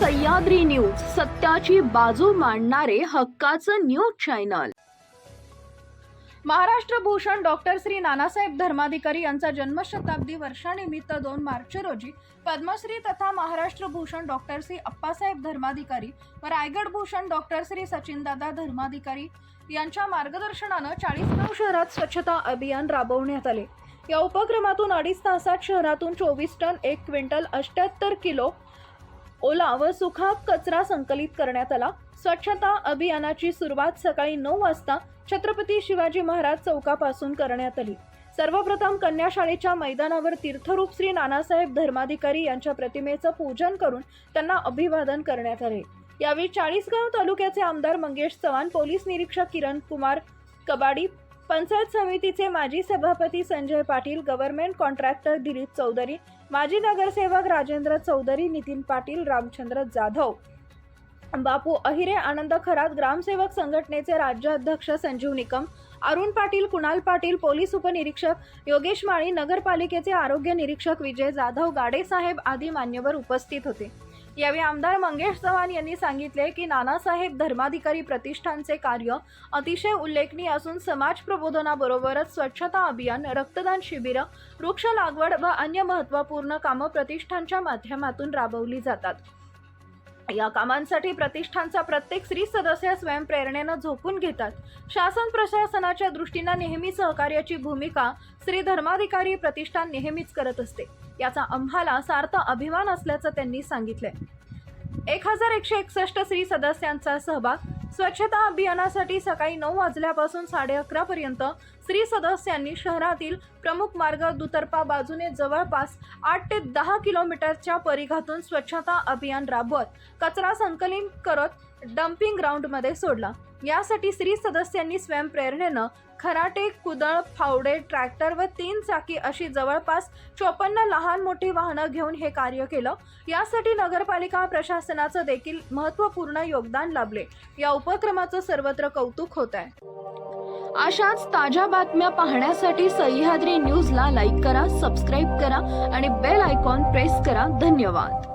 Sahyadri news सत्याची बाजू मांडणारे हक्काचं news channel. Maharashtra Bhushan doctor Shri Nanasaheb Dharmadhikari यांचा जन्मशताब्दी वर्षानिमित्त दोन मार्च रोजी पद्मश्री तथा महाराष्ट्र भूषण डॉक्टर श्री अप्पासाहेब धर्माधिकारी व रायगड भूषण डॉक्टर श्री सचिनदादा धर्माधिकारी यांच्या मार्गदर्शनानं चाळीसगाव शहरात स्वच्छता अभियान राबवण्यात आले. या उपक्रमातून अडीच तासात शहरातून चोवीस टन एक क्विंटल अष्ट्याहत्तर किलो ओला व सुखा कचरा संकलित करण्यात आला. स्वच्छता अभियानाची सुरुवात सकाळी नऊ वाजता छत्रपती शिवाजी महाराज चौकापासून करण्यात आली. सर्वप्रथम कन्या शाळेच्या मैदानावर तीर्थरूप श्री नानासाहेब धर्माधिकारी यांच्या प्रतिमेचं पूजन करून त्यांना अभिवादन करण्यात आले. यावेळी चाळीसगाव तालुक्याचे आमदार मंगेश चव्हाण पोलीस निरीक्षक किरण कुमार कबाडी पंचायत समितीचे माजी सभापती संजय पाटील गव्हर्नमेंट कॉन्ट्रॅक्टर दिलीप चौधरी माजी नगरसेवक राजेंद्र चौधरी नितीन पाटील रामचंद्र जाधव. बापू अहिरे आनंद खरात ग्रामसेवक संघटनेचे राज्याध्यक्ष संजीव निकम अरुण पाटील कुणाल पाटील पोलीस उपनिरीक्षक योगेश माळी नगरपालिकेचे आरोग्य निरीक्षक विजय जाधव गाडेसाहेब आदी मान्यवर उपस्थित होते. यावेळी आमदार मंगेश चव्हाण यांनी सांगितले की नानासाहेब धर्माधिकारी प्रतिष्ठानचे कार्य अतिशय उल्लेखनीय असून समाज प्रबोधनाबरोबरच स्वच्छता अभियान रक्तदान शिबिरं वृक्ष लागवड व अन्य महत्त्वपूर्ण कामं प्रतिष्ठानच्या माध्यमातून राबवली जातात. या कामांसाठी प्रतिष्ठानचा प्रत्येक स्त्री सदस्य स्वयंप्रेरणेनं झोकून घेतात. शासन प्रशासनाच्या दृष्टीनं नेहमी सहकार्याची भूमिका श्री धर्माधिकारी प्रतिष्ठान नेहमीच करत असते. याचा आम्हाला सार्थ अभिमान असल्याचं त्यांनी सांगितलंय. एक हजार एकशे एकसष्ट स्त्री सदस्यांचा सहभाग स्वच्छता अभियानासाठी सकाळी नऊ वाजल्यापासून साडे अकरापर्यंत स्त्री सदस्यांनी शहरातील प्रमुख मार्ग दुतर्फा बाजूने जवळपास आठ ते दहा किलोमीटरच्या परिघातून स्वच्छता अभियान राबवत कचरा संकलन करत डम्पिंग ग्राउंडमध्ये सोडला. यासाठी स्त्री सदस्यांनी स्वयंप्रेरणेनं खराटे कुदळ फावडे ट्रॅक्टर व तीन चाकी अशी जवळपास चोपन्न लहान मोठी वाहनं घेऊन हे कार्य केलं. यासाठी नगरपालिका प्रशासनाचं देखील महत्त्वपूर्ण योगदान लाभले. या उपक्रमाचं सर्वत्र कौतुक होत आहे. अशाच ताज्या बातम्या पाहण्यासाठी सह्याद्री न्यूजला लाईक करा सबस्क्राईब करा आणि बेल आयकॉन प्रेस करा. धन्यवाद.